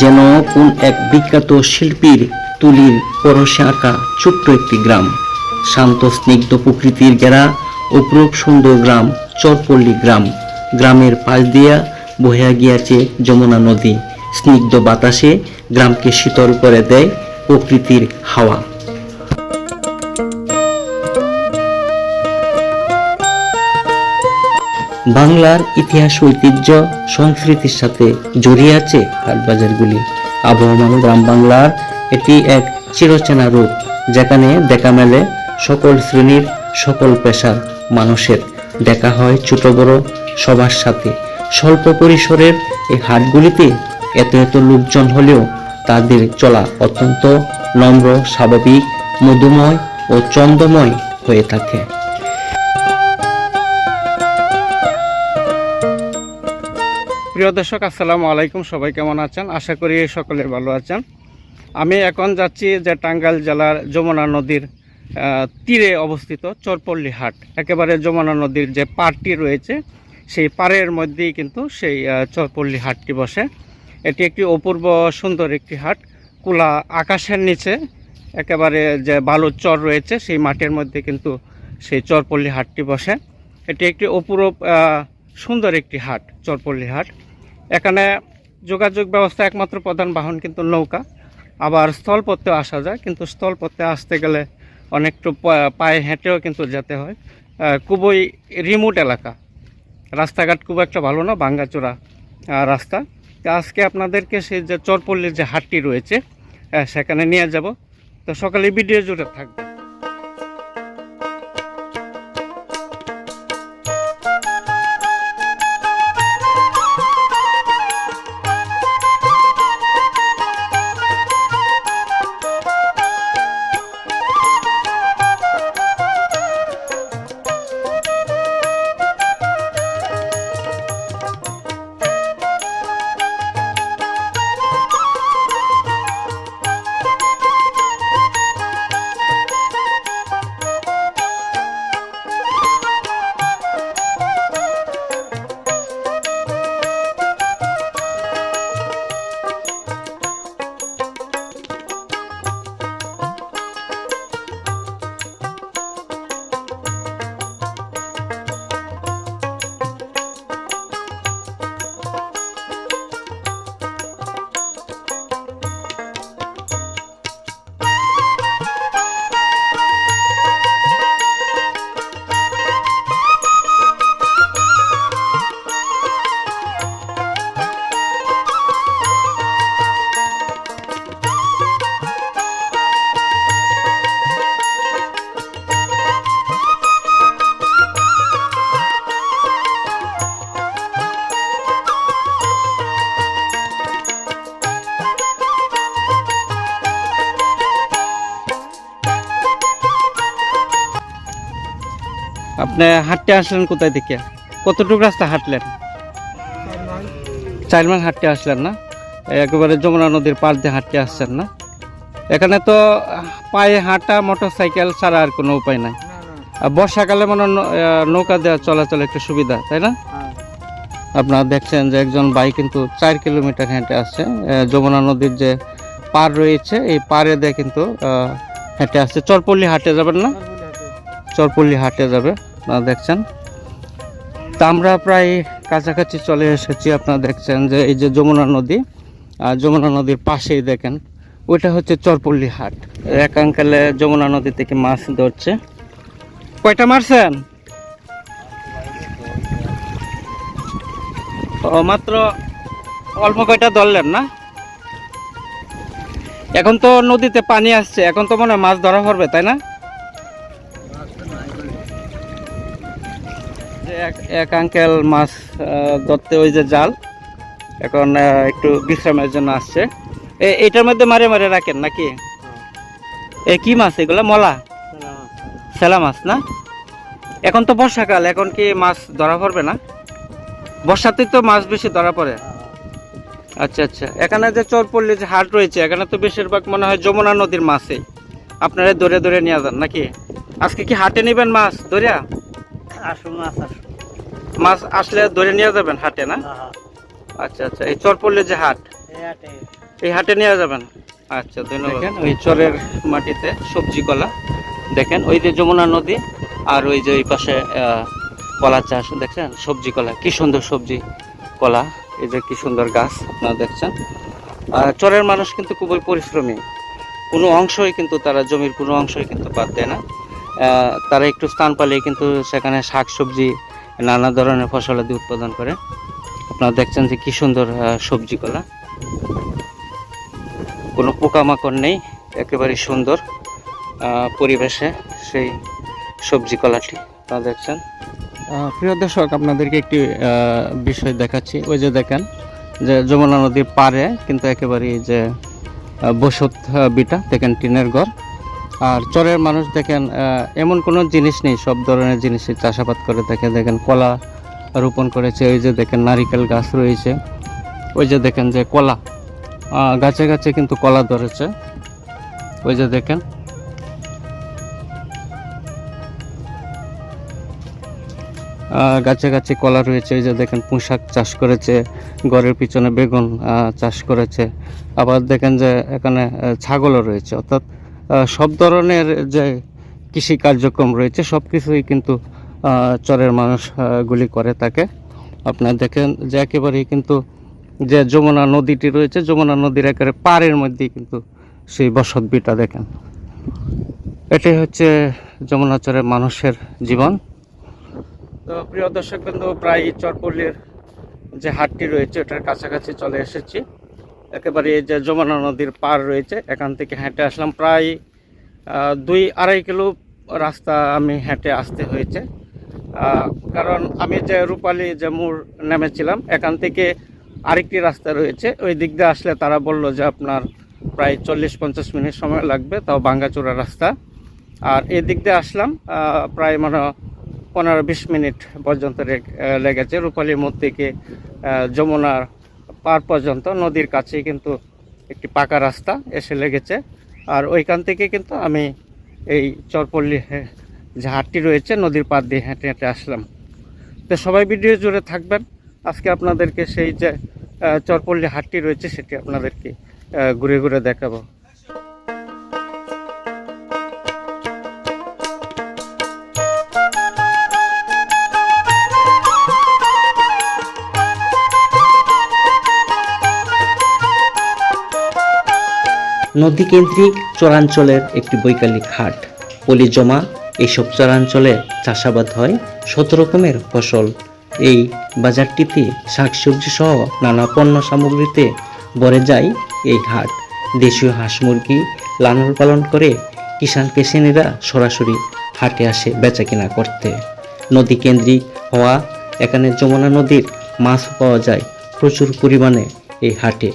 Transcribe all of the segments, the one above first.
যেন কোন এক বিখ্যাত শিল্পীর তুলির পরশে আঁকা ছোট্ট একটি গ্রাম। শান্ত, স্নিগ্ধ প্রকৃতির গেরা, অপরূপ সুন্দর গ্রাম, চরপল্লী গ্রাম। গ্রামের পাশ দিয়া বহিয়া গিয়াছে যমুনা নদী। স্নিগ্ধ বাতাসে গ্রামকে শীতল করে দেয় প্রকৃতির হাওয়া। বাংলার ইতিহাস ঐতিহ্য সংস্কৃতির সাথে জড়িয়ে আছে হাটবাজারগুলি। আবহমান গ্রাম বাংলার এটি এক চিরচেনা রূপ, যেখানে দেখা মেলে সকল শ্রেণির, সকল পেশার মানুষের। দেখা হয় ছোট বড় সবার সাথে। স্বল্প পরিসরের এই হাটগুলিতে এত এত লোকজন হলেও তাদের চলা অত্যন্ত নম্র, স্বাভাবিক, মধুময় ও চন্দ্রময় হয়ে থাকে। প্রিয় দর্শক আসসালামু আলাইকুম। সবাই কেমন আছেন? আশা করি সকলে ভালো আছেন। আমি এখন যাচ্ছি যে টাঙ্গাইল জেলার যমুনা নদীর তীরে অবস্থিত চরপল্লী হাট। একেবারে যমুনা নদীর যে পাড়টি রয়েছে সেই পাড়ের মধ্যেই কিন্তু সেই চরপল্লী হাটটি বসে। এটি একটি অপূর্ব সুন্দর একটি হাট। কুলা আকাশের নিচে একেবারে যে বালুর চর রয়েছে সেই মাঠের মধ্যে কিন্তু সেই চরপল্লী হাটটি বসে। এটি একটি অপূরূপ আহ, সুন্দর একটি হাট চরপল্লী হাট। এখানে যোগাযোগ ব্যবস্থা একমাত্র প্রধান বাহন কিন্তু নৌকা। আবার স্থলপথেও আসা যায়, কিন্তু স্থলপথে আসতে গেলে অনেকটু পায়ে হেঁটেও কিন্তু যেতে হয়। খুবই রিমোট এলাকা। রাস্তাঘাট খুব একটা ভালো না, ভাঙ্গাচোরা রাস্তা। আজকে আপনাদেরকে সেই যে চরপল্লীর যে হাটটি রয়েছে সেখানে নিয়ে যাব। তো সকালে ভিডিও জুড়ে থাকবে আপনি হাঁটতে আসলেন কোথায় থেকে? কতটুকু রাস্তা হাঁটলেন? চার মাইল হাঁটতে আসলেন না? একেবারে যমুনা নদীর পার দিয়ে হাঁটতে আসছেন না? এখানে তো পায়ে হাঁটা মোটর সাইকেল ছাড়া আর কোনো উপায় নাই। আর বর্ষাকালে মনে হয় নৌকা দেওয়া চলাচল একটু সুবিধা তাই না? আপনারা দেখছেন যে একজন ভাই কিন্তু চার কিলোমিটার হেঁটে আসছে। যমুনা নদীর যে পার রয়েছে এই পাড়ে দিয়ে কিন্তু হেঁটে আসছে। চরপল্লী হাটে যাবেন না? চরপল্লী হাটে যাবে। আপনারা দেখছেন? তা আমরা প্রায় কাছাকাছি চলে এসেছি, আপনারা দেখছেন যে এই যে যমুনা নদী, আর যমুনা নদীর পাশেই দেখেন, ওইটা হচ্ছে চরপল্লী হাট। এক আঙ্কেলে যমুনা নদী থেকে মাছ ধরছে। কয়টা মারছেন? মাত্র অল্প কয়টা ধরলেন না? এখন তো নদীতে পানি আসছে, এখন তো মনে মাছ ধরা পড়বে, তাই না? এক- আঙ্কেল মাছ ধরতে ওই যে জাল। এখন একটু বিশ্রামের জন্য আসছে। এটার মধ্যে মারে মারে রাখেন নাকি? এ কি মাছ এগুলো? মলা? সেলা মাছ। না? এখন তো বর্ষাকাল এখন কি মাছ ধরা পড়বে না? বর্ষাতে তো মাছ বেশি ধরা পড়ে। আচ্ছা আচ্ছা। এখানে যে চরপল্লী যে হাট রয়েছে এখানে তো বেশিরভাগ মনে হয় যমুনা নদীর মাছই। আপনারা ধরে ধরে নিয়ে যান নাকি? আজকে কি হাটে নেবেন মাছ ধরিয়া? আসুন মাছ আসুন। মাছ আসলে ধরে নিয়ে যাবেন হাটে না? আচ্ছা আচ্ছা। এই চরপল্লী যে হাট? এই হাটে নিয়ে যাবেন? আচ্ছা ধন্যবাদ। দেখেন ওই চরের মাটিতে সবজি কলা। দেখেন ওই যে যমুনা নদী আর ওই যে ওই পাশে কলা চাষ দেখছেন? সবজি কলা। কি সুন্দর সবজি কলা। এই যে কি সুন্দর গাছ আপনারা দেখছেন? আর চরের মানুষ কিন্তু খুবই পরিশ্রমী। কোনো অংশই কিন্তু তারা জমির কোনো অংশই কিন্তু বাদ দেয় না। তারা একটু স্থান পালেই কিন্তু সেখানে শাক সবজি নানা ধরনের ফসলাদি উৎপাদন করে। আপনারা দেখছেন যে কি সুন্দর সবজি কলা কোনো পোকামাকড় নেই একেবারে সুন্দর পরিবেশে সেই সবজি কলাটি আপনারা দেখছেন? প্রিয় দর্শক, আপনাদেরকে একটি বিষয় দেখাচ্ছি। ওই যে দেখেন, যে যমুনা নদীর পাড়ে কিন্তু একেবারে যে বসত বিটা, দেখেন টিনের ঘর। আর চরের মানুষ দেখেন এমন কোনো জিনিস নেই, সব ধরনের জিনিসই চাষাবাদ করে থাকে। দেখেন কলা রোপণ করেছে, ওই যে দেখেন নারিকেল গাছ রয়েছে, ওই যে দেখেন যে কলা গাছে গাছে কিন্তু কলা ধরেছে, ওই যে দেখেন। গাছে গাছে কলা রয়েছে, ওই যে দেখেন পুঁশাক চাষ করেছে, ঘরের পিছনে বেগুন চাষ করেছে। আবার দেখেন যে এখানে ছাগলও রয়েছে, অর্থাৎ সব ধরনের যে কৃষি কার্যক্রম রয়েছে, সব কিছুই কিন্তু চরের মানুষগুলি করে থাকে। আপনার দেখেন যে একেবারেই কিন্তু যে যমুনা নদীটি রয়েছে, যমুনা নদীর একেবারে পাড়ের মধ্যেই কিন্তু সেই বসত বিটা দেখেন। এটাই হচ্ছে যমুনা চরের মানুষের জীবন। তো প্রিয় দর্শক বন্ধু প্রায় চরপল্লীর যে হাটটি রয়েছে, ওটার কাছাকাছি চলে এসেছি। একেবারে যে যমুনা নদীর পার রয়েছে, এখান থেকে হেঁটে আসলাম। প্রায় দুই আড়াই কিলো রাস্তা আমি হেঁটে আসতে হয়েছে। কারণ আমি যে রূপালী যে মোড় নেমেছিলাম, এখান থেকে আরেকটি রাস্তা রয়েছে। ওই দিক দিয়ে আসলে তারা বলল যে আপনার প্রায় চল্লিশ পঞ্চাশ মিনিট সময় লাগবে, তাও ভাঙ্গাচোরা রাস্তা। আর এই দিক দিয়ে আসলাম প্রায় মানে পনেরো বিশ মিনিট পর্যন্ত লেগেছে। রূপালী মোড় থেকে যমুনার পার পর্যন্ত নদীর কাছে কিন্তু একটি পাকা রাস্তা এসে লেগেছে। আর ওইখান থেকে কিন্তু আমি এই চরপল্লী যে হাটটি রয়েছে নদীর পার দিয়ে হেঁটে হেঁটে আসলাম। তো সবাই ভিডিও জুড়ে থাকবেন। আজকে আপনাদেরকে সেই যে চরপল্লি হাটটি রয়েছে সেটি আপনাদেরকে ঘুরে ঘুরে দেখাবো। নদীকেন্দ্রিক চরাঞ্চলের একটি বৈকালিক হাট। পলি জমা এইসব চরাঞ্চলে চাষাবাদ হয় শত রকমের ফসল। এই বাজারটিতে শাকসবজি সহ নানা পণ্য সামগ্রীতে ভরে যায় এই হাট। দেশীয় হাঁস মুরগি লালন পালন করে কিষাণ পেশেনিরা সরাসরি হাটে আসে বেচা কিনা করতে। নদী কেন্দ্রিক হওয়া এখানে যমুনা নদীর মাছ পাওয়া যায় প্রচুর পরিমাণে এই হাটে।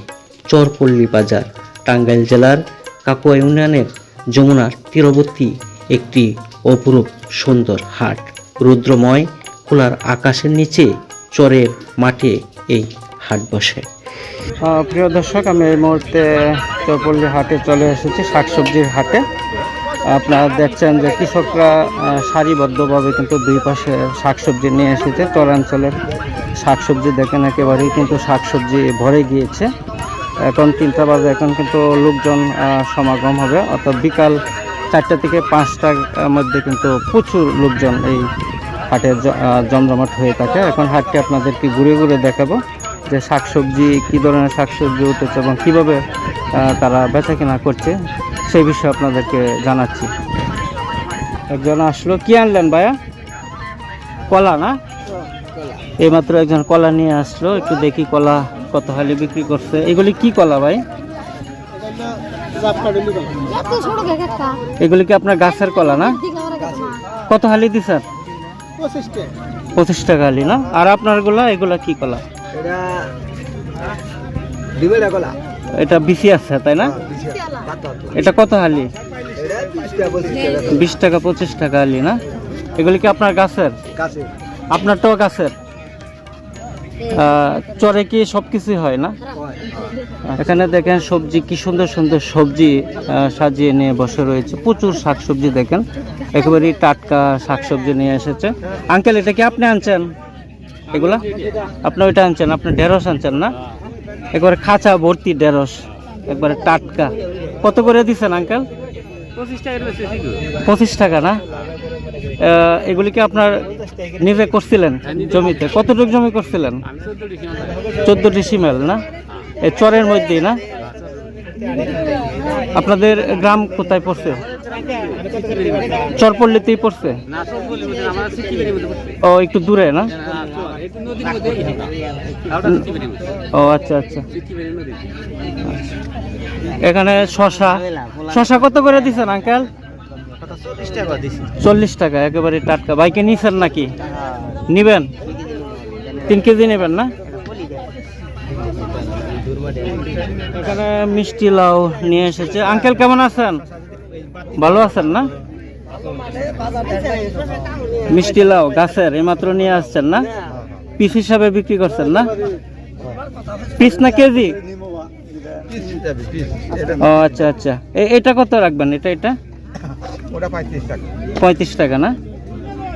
চরপল্লী বাজার টাঙ্গাইল জেলার কাকুয়া ইউনিয়নের যমুনার তীরবর্তী একটি অপরূপ সুন্দর হাট। রুদ্রময়, খোলার আকাশের নিচে চরের মাঠে এই হাট বসে। প্রিয় দর্শক, আমি এই মুহূর্তে চৌপল্লী হাটে চলে এসেছি, শাকসবজির হাটে। আপনারা দেখছেন যে কৃষকরা সারিবদ্ধভাবে কিন্তু দুই পাশে শাকসবজি নিয়ে এসেছে। চরাঞ্চলের শাকসবজি দেখেন একেবারেই কিন্তু শাকসবজি ভরে গিয়েছে। এখন তিনটা বাজে এখন কিন্তু লোকজন সমাগম হবে। অর্থাৎ বিকাল চারটা থেকে পাঁচটার মধ্যে কিন্তু প্রচুর লোকজন এই হাটে জমজমাট হয়ে থাকে। এখন হাটটি আপনাদেরকে ঘুরে ঘুরে দেখাবো যে শাকসবজি কী ধরনের শাকসবজি উঠেছে এবং কীভাবে তারা বেচা কেনা করছে সেই বিষয়ে আপনাদেরকে জানাচ্ছি। একজন আসলো। কি আনলেন ভাইয়া? কলা না? এইমাত্র একজন কলা নিয়ে আসলো। একটু দেখি কলা কত হালি বিক্রি করছে? এগুলি কি কলা ভাই? এগুলি কি আপনার গাছের কলা না? কত হালি দিছেন পঁচিশ টাকা হালি না? আর আপনারগুলা এগুলা কি কলা? এটা ডিবেটা কলা। এটা বিসি আছে তাই না? এটা কত হালি? বিশ টাকা পঁচিশ টাকা। হালি না? এগুলি কি আপনার গাছের? কাছে আপনারটাও গাছের? চরে কি সব কিছুই হয় না? এখানে দেখেন সবজি কি সুন্দর সুন্দর সবজি সাজিয়ে নিয়ে বসে রয়েছে। প্রচুর শাকসবজি দেখেন। একেবারেই টাটকা শাকসবজি নিয়ে এসেছে। আঙ্কেল এটা কি আপনি আনছেন? এগুলা? আপনি ওইটা আনছেন? আপনি ঢেঁড়স আনছেন না? একবারে খাঁচা ভর্তি ঢেঁড়স একবারে টাটকা। কত করে দিচ্ছেন আঙ্কেল? পঁচিশ টাকা না? আহ, এগুলি কি আপনার নিজে করছিলেন জমিতে? কতটুকু জমি করছিলেন? চোদ্দ ডিসিমেল না? এই চরের মধ্যেই না? আপনাদের গ্রাম কোথায় পড়ছে? চরপল্লীতেই পড়ছে? ও একটু দূরে না? ও আচ্ছা আচ্ছা। এখানে শশা। শশা কত করে দিচ্ছেন আঙ্কেল? চল্লিশ টাকা দিছি। চল্লিশ টাকা একেবারে টাটকা। বাইকে নিছেন নাকি? নিবেন? তিন কেজি নেবেন না? এখানে মিষ্টি লাউ নিয়ে এসেছে। আঙ্কেল কেমন আছেন? ভালো আছেন না? মিষ্টি লাউ গাছের এইমাত্র নিয়ে আসছেন না? পিস হিসাবে বিক্রি করছেন না? পিস না কেজি? ও আচ্ছা আচ্ছা। এ- এটা কত রাখবেন? এটা এটা? ওটা পঁয়ত্রিশ টাকা। পঁয়ত্রিশ টাকা না?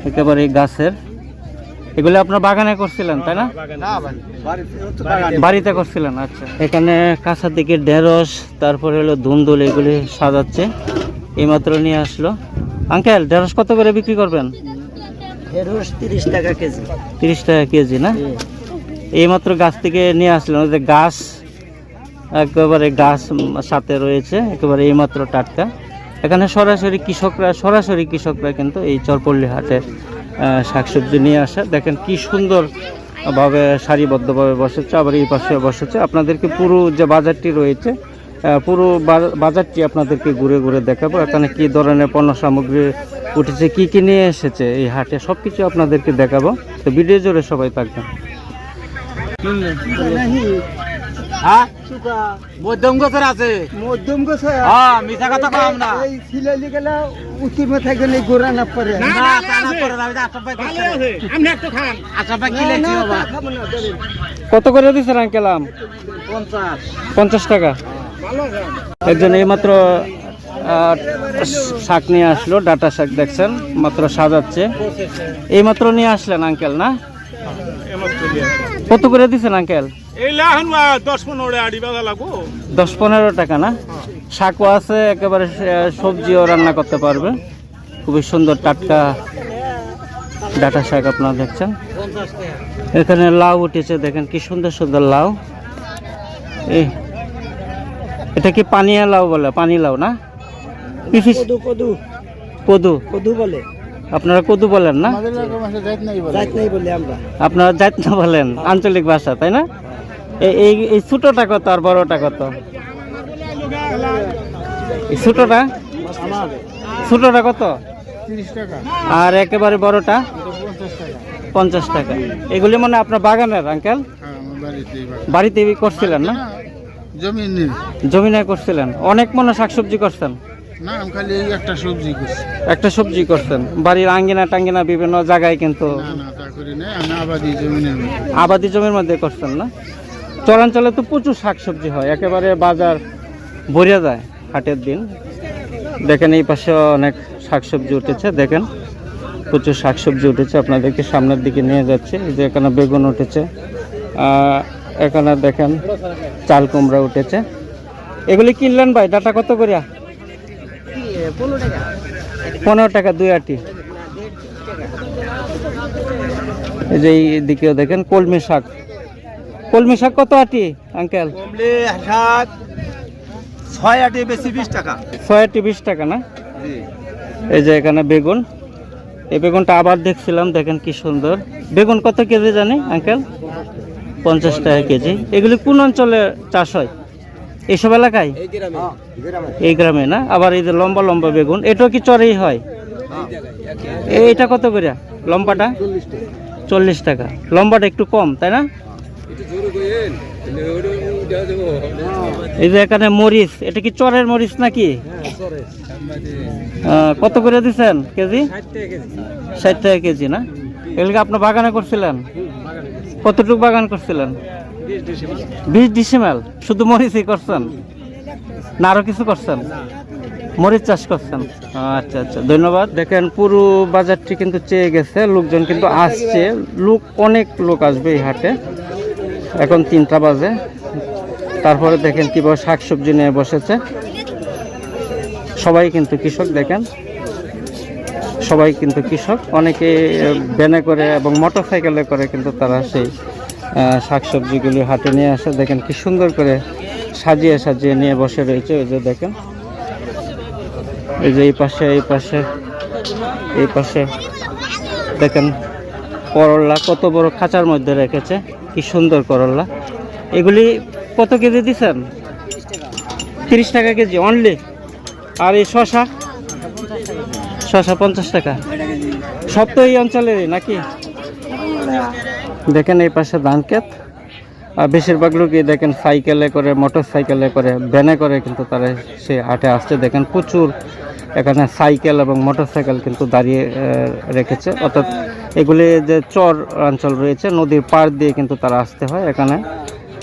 একেবারে গাছের। এগুলো আপনার বাগানে করছিলেন তাই না? না বাড়িতে করছিলেন আচ্ছা। এখানে কাঁচা দিকে ঢেঁড়স তারপরে হলো ধুন্দুল এগুলি সাজাচ্ছে। এইমাত্র নিয়ে আসলো। আঙ্কেল ঢেঁড়স কত করে বিক্রি করবেন? ঢেঁড়স তিরিশ টাকা কেজি। তিরিশ টাকা কেজি না? এইমাত্র গাছ থেকে নিয়ে আসলেন যে গাছ একেবারে গাছ সাথে রয়েছে একেবারে এইমাত্র টাটকা। এখানে সরাসরি কৃষকরা সরাসরি কৃষকরা কিন্তু এই চরপল্লী হাটে আহ, শাকসবজি নিয়ে আসে। দেখেন কি সুন্দর ভাবে সারিবদ্ধভাবে বসেছে আবার এই পাশে বসেছে। আপনাদেরকে পুরো যে বাজারটি রয়েছে পুরো বাজারটি আপনাদেরকে ঘুরে ঘুরে দেখাবো। এখানে কি ধরনের পণ্য সামগ্রী উঠেছে কি কি নিয়ে এসেছে এই হাটে সব কিছু আপনাদেরকে দেখাবো। তো ভিডিও জোরে সবাই থাকবেন। হ্যাঁ? মধ্যম গোছের আছে। মধ্যম গোছ হ্যাঁ কথা কম না। এই গেলে উঠি মাথা গেলে গোড়া না পড়ে না না না পড়ে না আচ্ছা ভাই আমি একটু খান। আচ্ছা ভাই কি লেছি বাবা কত করে দিচ্ছেন আঙ্কেল আম? 50 পঞ্চাশ টাকা। একজন এইমাত্র আহ, শাক নিয়ে আসলো ডাটা শাক দেখছেন মাত্র সাজাচ্ছে। এইমাত্র নিয়ে আসলেন আঙ্কেল না? কত করে দিচ্ছেন আঙ্কেল দশ পনেরো আড়ি দশ পনেরো টাকা না? শাকও আছে একেবারে সবজিও রান্না করতে পারবে। খুবই সুন্দর টাটকা ডাটা শাক আপনারা দেখছেন। এখানে লাউ উঠেছে দেখেন কি সুন্দর সুন্দর লাউ। এটা কি পানিয়া লাউ বলে? পানি লাউ না? পিফিস কদু কদু। কদু। কদু বলে। আপনারা কদু বলেন না? যাইত নাই বলে। আমরা। আপনারা যাইত না বলেন আঞ্চলিক ভাষা তাই না? এই এই এই ছোটটা কত আর বড়টা কত? ছোটটা? ছোটটা কত? আর একেবারে বড়টা? পঞ্চাশ টাকা। এগুলি মানে আপনার বাগানের আঙ্কেল? বাড়িতে করছিলেন না? জমিনে। করছিলেন। অনেক মনে শাকসবজি করছেন। না আমি খালি এই একটা সবজি করছি। একটা সবজি করছেন। বাড়ির আঙ্গিনা টাঙ্গিনা বিভিন্ন জায়গায় কিন্তু না না তা করি নাই আমি আবাদি জমিনের আবাদি জমির মধ্যে করছেন না? চরাঞ্চলে তো প্রচুর শাকসবজি হয় একেবারে বাজার ভরিয়া যায় হাটের দিন। দেখেন এই পাশে অনেক শাকসবজি উঠেছে দেখেন। প্রচুর শাকসবজি উঠেছে আপনাদেরকে সামনের দিকে নিয়ে যাচ্ছে। এই যে এখানে বেগুন উঠেছে এখানে দেখেন চাল কুমড়া উঠেছে। এগুলি কিনলেন ভাই ডাটা কত করিয়া? পনেরো টাকা। দুই আটি। এই যে এই দিকেও দেখেন কলমি শাক। কলমি শাক কত আটি আঙ্কেল? শাক ছয় আটে বেশি বিশ টাকা। ছয় আটি বিশ টাকা না? এই যে এখানে বেগুন। এই বেগুনটা আবার দেখছিলাম দেখেন কি সুন্দর। বেগুন কত কেজি জানি আঙ্কেল? পঞ্চাশ টাকা কেজি। এগুলি কোন অঞ্চলে চাষ হয়? এইসব এলাকায়? এই গ্রামে। গ্রামে। এই গ্রামে না? আবার এই যে লম্বা লম্বা বেগুন এটাও কি চরেই হয়? এইটা কত করে লম্বাটা? চল্লিশ টাকা। লম্বাটা একটু কম তাই না? এই যে এখানে মরিচ এটা কি চরের মরিচ নাকি? কত করে দিচ্ছেন কেজি? ষাট টাকা কেজি। না? এগুলো আপনার বাগানে করছিলেন? কতটুকু বাগান করছিলেন? বিশ ডিসিমেল শুধু মরিচই করছেন? না আরও কিছু করছেন? মরিচ চাষ করছেন? আচ্ছা আচ্ছা ধন্যবাদ। দেখেন পুরো বাজারটি কিন্তু চেয়ে গেছে লোকজন কিন্তু আসছে। লোক অনেক লোক আসবে এই হাটে। এখন তিনটা বাজে। তারপরে দেখেন কীভাবে শাকসবজি নিয়ে বসেছে। সবাই কিন্তু কৃষক দেখেন। সবাই কিন্তু কৃষক। অনেকে ব্যানে করে এবং মোটর সাইকেলে করে কিন্তু তারা সেই শাকসবজিগুলি হাটে নিয়ে আসে। দেখেন কি সুন্দর করে সাজিয়ে সাজিয়ে নিয়ে বসে রয়েছে। ওই যে দেখেন, এই যে এই পাশে এই পাশে এই পাশে। দেখেন করল্লা কত বড় খাঁচার মধ্যে রেখেছে। কি সুন্দর করল্লা এগুলি কত কেজি দিচ্ছেন? তিরিশ টাকা কেজি অনলি আর এই শশা? শশা পঞ্চাশ টাকা। সব তো এই অঞ্চলেরই নাকি? দেখেন এই পাশে ধান ক্ষেত আর বেশিরভাগ লোকই দেখেন সাইকেলে করে মোটর সাইকেলে করে, ভ্যানে করে কিন্তু তারা সে হাটে আসছে। দেখেন প্রচুর এখানে সাইকেল এবং মোটর সাইকেল কিন্তু দাঁড়িয়ে রেখেছে। অর্থাৎ এগুলি যে চর অঞ্চল রয়েছে, নদীর পাড় দিয়ে কিন্তু তারা আসতে হয় এখানে।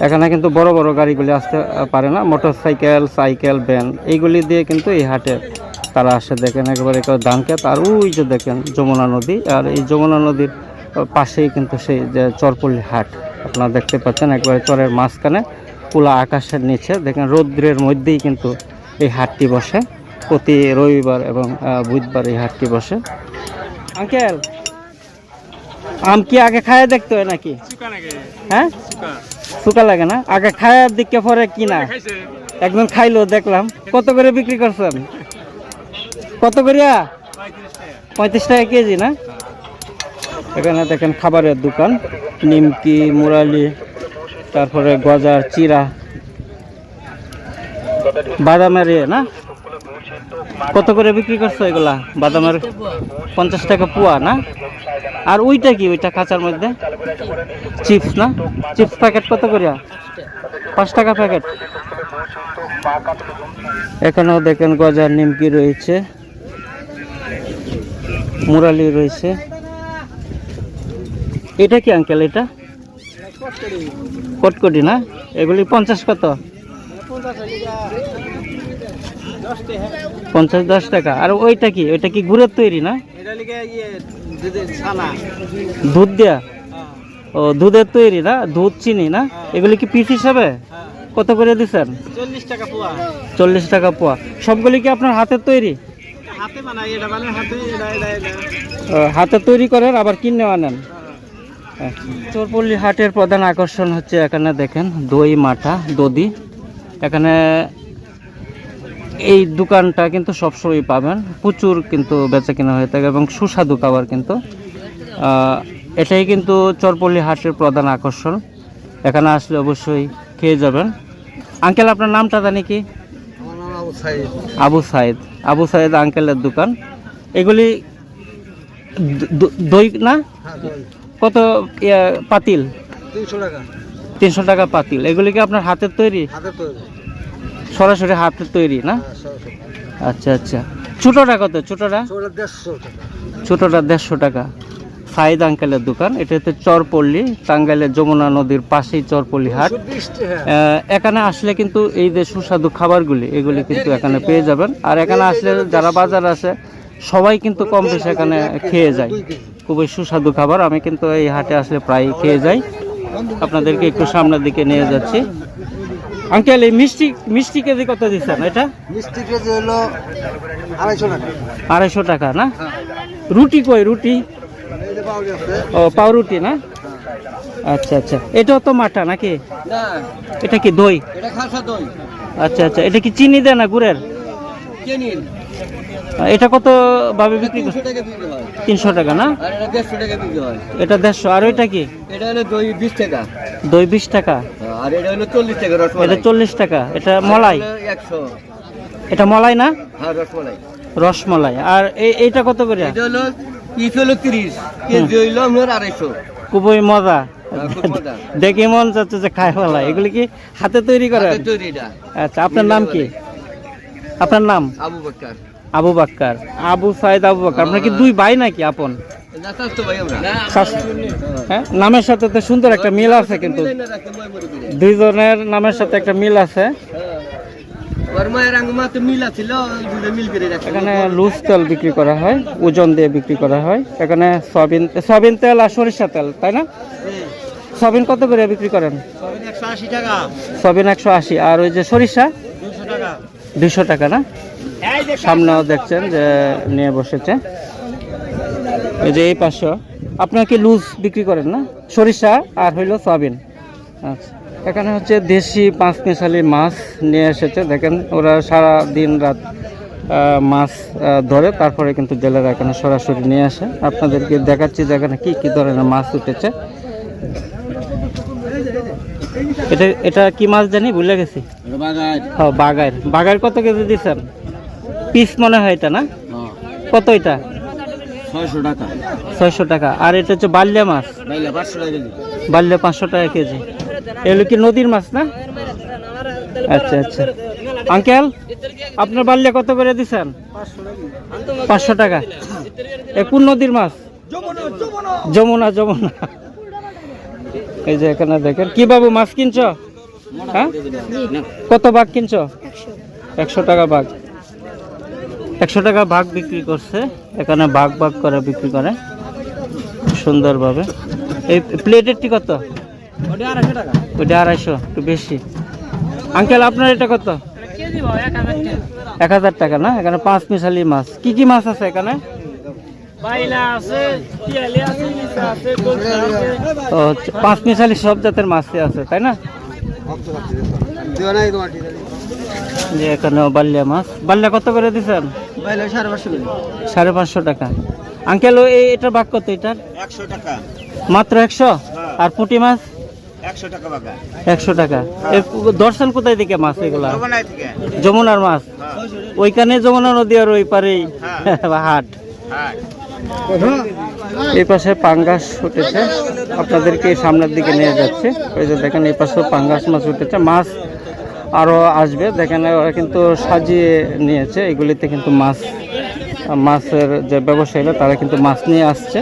এখানে কিন্তু বড় বড় গাড়িগুলি আসতে পারে না মোটর সাইকেল সাইকেল ভ্যান, এইগুলি দিয়ে কিন্তু এই হাটে তারা আসে। দেখেন একেবারে ধান ক্ষেত আর ওই যে দেখেন যমুনা নদী, আর এই যমুনা নদীর পাশেই কিন্তু সেই যে চরপল্লী হাট আপনারা দেখতে পাচ্ছেন একবারে চরের মাঝখানে খোলা আকাশের নিচে। দেখেন রৌদ্রের মধ্যেই কিন্তু এই হাটটি বসে। প্রতি রবিবার এবং বুধবার এই হাটটি বসে। আঙ্কেল আম কি আগে খায় দেখতে হয় নাকি? হ্যাঁ? শুকা। লাগে না? আগে খায় দিকে পরে কিনা একজন খাইলো দেখলাম। কত করে বিক্রি করছেন? কত করিয়া? পঁয়ত্রিশ টাকা। কেজি না? এখানে দেখেন খাবারের দোকান, নিমকি, মুরালি, তারপরে গজার চিরা। বাদামের ইয়ে না? কত করে বিক্রি করছ এগুলা? বাদামের পঞ্চাশ টাকা পোয়া না? আর ওইটা কি, ওইটা কাঁচার মধ্যে? চিপস না? চিপস প্যাকেট কত করে? পাঁচ টাকা প্যাকেট। এখানেও দেখেন গজার নিমকি রয়েছে, মুরালি রয়েছে। এটা কি আঙ্কেল এটা? কটকটি না? এগুলি পঞ্চাশ কত? পঞ্চাশ দশ টাকা। আর ওইটা কি? ওইটা কি গুড়ের তৈরি না? দুধ দেয়া? ও দুধের তৈরি না? দুধ চিনি না? এগুলি কি পিস হিসাবে? কত করে দিচ্ছেন চল্লিশ টাকা পোয়া। চল্লিশ টাকা পোয়া সবগুলি কি আপনার হাতের তৈরি? হাতে ও, হাতে তৈরি করেন আবার কিনে আনেন। চোরপল্লী হাটের প্রধান আকর্ষণ হচ্ছে এখানে দেখেন দই মাঠা দদি এখানে এই দোকানটা কিন্তু সবসময় পাবেন। প্রচুর কিন্তু বেচা কেনা হয়ে থাকে এবং সুস্বাদু খাবার কিন্তু। এটাই কিন্তু চরপল্লী হাটের প্রধান আকর্ষণ। এখানে আসলে অবশ্যই খেয়ে যাবেন। আঙ্কেল আপনার নামটা জানি কি? আবু সাইদ। আবু সাইদ। আঙ্কেলের দোকান। এগুলি দই না? হ্যাঁ কত ইয়া, পাতিল? তিনশো টাকা। তিনশো টাকা পাতিল। এগুলি কি আপনার হাতের তৈরি? সরাসরি হাতের তৈরি না? হ্যাঁ আচ্ছা আচ্ছা। ছোটোটা কত? ছোটোটা? ছোটোটা দেড়শো টাকা। সাইদ আঙ্কেলের দোকান। এটা হচ্ছে চরপল্লী টাঙ্গাইলের যমুনা নদীর পাশেই চরপল্লী হাট। হ্যাঁ। এখানে আসলে কিন্তু এই যে সুস্বাদু খাবারগুলি এগুলি কিন্তু এখানে পেয়ে যাবেন। আর এখানে আসলে যারা বাজার আছে সবাই কিন্তু কম বেশি এখানে খেয়ে যায়। খুবই সুস্বাদু খাবার। আমি কিন্তু এই হাটে আসলে প্রায় খেয়ে যাই। আপনাদেরকে একটু সামনের দিকে নিয়ে যাচ্ছি। আঙ্কেল এই মিষ্টি মিষ্টি কেজি কত দিচ্ছেন এটা? মিষ্টি কেজি হলো আড়াইশো টাকা। আড়াইশো টাকা না? রুটি কই রুটি? ও পাউরুটি না? আচ্ছা আচ্ছা। এটাও তো মাঠা নাকি? এটা কি দই? এটা আচ্ছা আচ্ছা। এটা কি চিনি দেয় না গুড়ের? এটা কত ভাবে বিক্রি বিক্রি হয়। তিনশো টাকা না? এটা দেড়শো আর ওইটা কি? এটা হলো দই বিশ টাকা। দই বিশ টাকা। আর এটা হলো চল্লিশ টাকা এটা চল্লিশ টাকা এটা মলাই? একশো। এটা মলাই না? হ্যাঁ রসমালাই। রসমলাই আর এই- এইটা কত করে? এটা হলো পিস হলো তিরিশ কেজি হইল আপনার আড়াইশো। খুবই মজা। হ্যাঁ, মজা। দেখে মন চাচ্ছে যে খায় ফেলা। এগুলি কি হাতে তৈরি তৈরিটা আচ্ছা আপনার নাম কি? আপনার নাম? আবু বক্কর। আবু বাক্কার। আবু সাইদ আবু বাক্কার। আপনার কি দুই ভাই নাকি আপন? হ্যাঁ? নামের সাথে তো সুন্দর একটা মিল আছে কিন্তু। দুইজনের নামের সাথে একটা মিল আছে। এখানে লুজ তেল বিক্রি করা হয় ওজন দিয়ে বিক্রি করা হয়। এখানে সয়াবিন সয়াবিন তেল আর সরিষা তেল তাই না? সবিন কত করে বিক্রি করেন? আশি একশো আশি। আর ওই যে সরিষা? দুশো টাকা না? সামনেও দেখছেন যে নিয়ে বসেছে। এই যে এই পাঁচশো আপনার কি লুজ বিক্রি করেন না? সরিষা আর হইল সয়াবিন। আচ্ছা। এখানে হচ্ছে দেশি পাঁচ মিশালি মাছ নিয়ে এসেছে। দেখেন ওরা সারা দিন রাত মাছ ধরে তারপরে কিন্তু জেলেরা এখানে সরাসরি নিয়ে আসে। আপনাদেরকে দেখাচ্ছি যে এখানে কী কী ধরনের মাছ উঠেছে। এটা এটা কি মাছ জানি? ভুলে গেছি। হ্যাঁ বাগার বাগার কত কেজি দিচ্ছেন? পিস মনে হয় এটা না? কত এটা? ছয়শো টাকা। ছয়শো টাকা। আর এটা হচ্ছে বাল্যা মাছ। বাল্যা পাঁচশো টাকা কেজি। এগুলো কি নদীর মাছ না? আচ্ছা আচ্ছা। আঙ্কেল আপনার বাল্যা কত করে দিচ্ছেন পাঁচশো টাকা। এ কোন নদীর মাছ? যমুনা যমুনা। এই যে এখানে দেখেন। কি বাবু মাছ কিনছ? হ্যাঁ কত বাঘ কিনছ? একশো টাকা বাঘ। একশো টাকা ভাগ বিক্রি করছে। এখানে ভাগ ভাগ করে বিক্রি করে। সুন্দরভাবে। এই প্লেটেরটি কত? ওইটা আড়াইশো একটু বেশি। আঙ্কেল আপনার এটা কত? এক হাজার টাকা না? এখানে পাঁচ মিশালি মাছ। কি কি মাছ আছে এখানে? ও পাঁচ মিশালি সব জাতের মাছই আছে তাই না? যে এখানে বাল্যা মাছ। বাল্যা কত করে দিচ্ছেন সাড়ে পাঁচশো টাকা। আঙ্কেল এই এটার বাঘ কত এটার? একশো টাকা। মাত্র একশো? আর পুঁটি মাছ? একশো টাকা এ দর্শন কোথায় দিকে মাছ এগুলা? যমুনার মাছ? ওইখানে যমুনা নদী আর ওই পারেই। হাট। এই পাশে পাঙ্গাস উঠেছে। আপনাদেরকে সামনের দিকে নিয়ে যাচ্ছে। ওই যে দেখেন এই পাশে পাঙ্গাস মাছ উঠেছে। মাছ আরও আসবে। দেখেন, ওরা কিন্তু সাজিয়ে নিয়েছে। এগুলিতে কিন্তু মাছ, মাছের যে ব্যবসায়ীরা, তারা কিন্তু মাছ নিয়ে আসছে।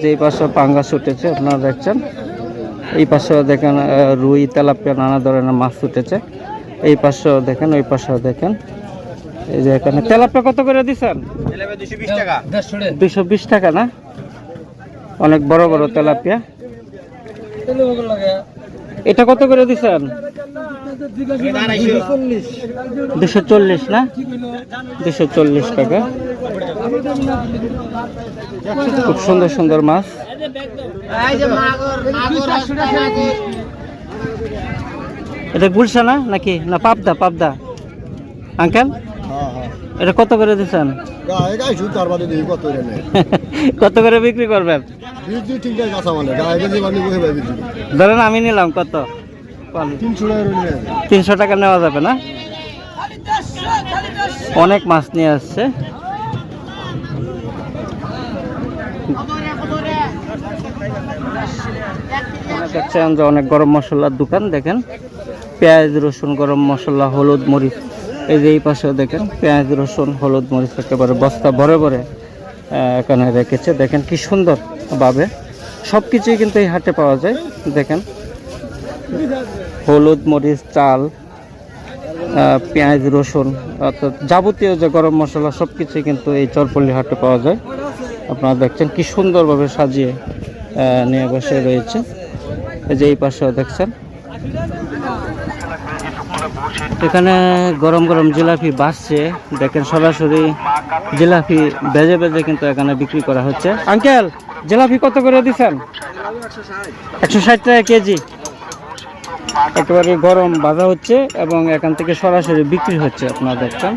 যে এই পাশে পাঙ্গাস উঠেছে, আপনারা দেখছেন। এই পাশেও দেখেন রুই, তেলাপিয়া, নানা ধরনের মাছ উঠেছে। এই পাশেও দেখেন, ওই পাশেও দেখেন। এই যে এখানে তেলাপিয়া কত করে দিচ্ছেন? দুশো বিশ টাকা না? অনেক বড় বড় তেলাপিয়া। এটা কত করে দিচ্ছেন? দুশো চল্লিশ না? দুশো চল্লিশ টাকা। খুব সুন্দর সুন্দর মাছ। এটা গুলশা না নাকি? না পাবদা পাবদা। আঙ্কেল? এটা কত করে দিচ্ছেন? কত করে বিক্রি করবেন? বিক্রি ধরেন আমি নিলাম কত? তিনশো টাকা নেওয়া যাবে না? অনেক মাছ নিয়ে আসছে। দেখছেন যে অনেক গরম মশলার দোকান দেখেন। পেঁয়াজ রসুন গরম মশলা হলুদ মরিচ। এই যে এই পাশেও দেখেন পেঁয়াজ রসুন হলুদ মরিচ একেবারে বস্তা ভরে ভরে এখানে রেখেছে। দেখেন কি সুন্দর ভাবে। সব কিছুই কিন্তু এই হাটে পাওয়া যায়। দেখেন হলুদ মরিচ, চাল পেঁয়াজ, রসুন, অর্থাৎ যাবতীয় যে গরম মশলা সব কিছুই কিন্তু এই চরপল্লী হাটে পাওয়া যায়। আপনারা দেখছেন কি সুন্দরভাবে সাজিয়ে নিয়ে বসে রয়েছে। যে এই পাশেও দেখছেন। এখানে গরম গরম জিলাপি বাসছে দেখেন সরাসরি জিলাপি বেজে বেজে কিন্তু এখানে বিক্রি করা হচ্ছে। আঙ্কেল, জিলাপি কত করে দিচ্ছেন একশো ষাট টাকা কেজি। একেবারে গরম বাজা হচ্ছে এবং এখান থেকে সরাসরি বিক্রি হচ্ছে আপনারা দেখছেন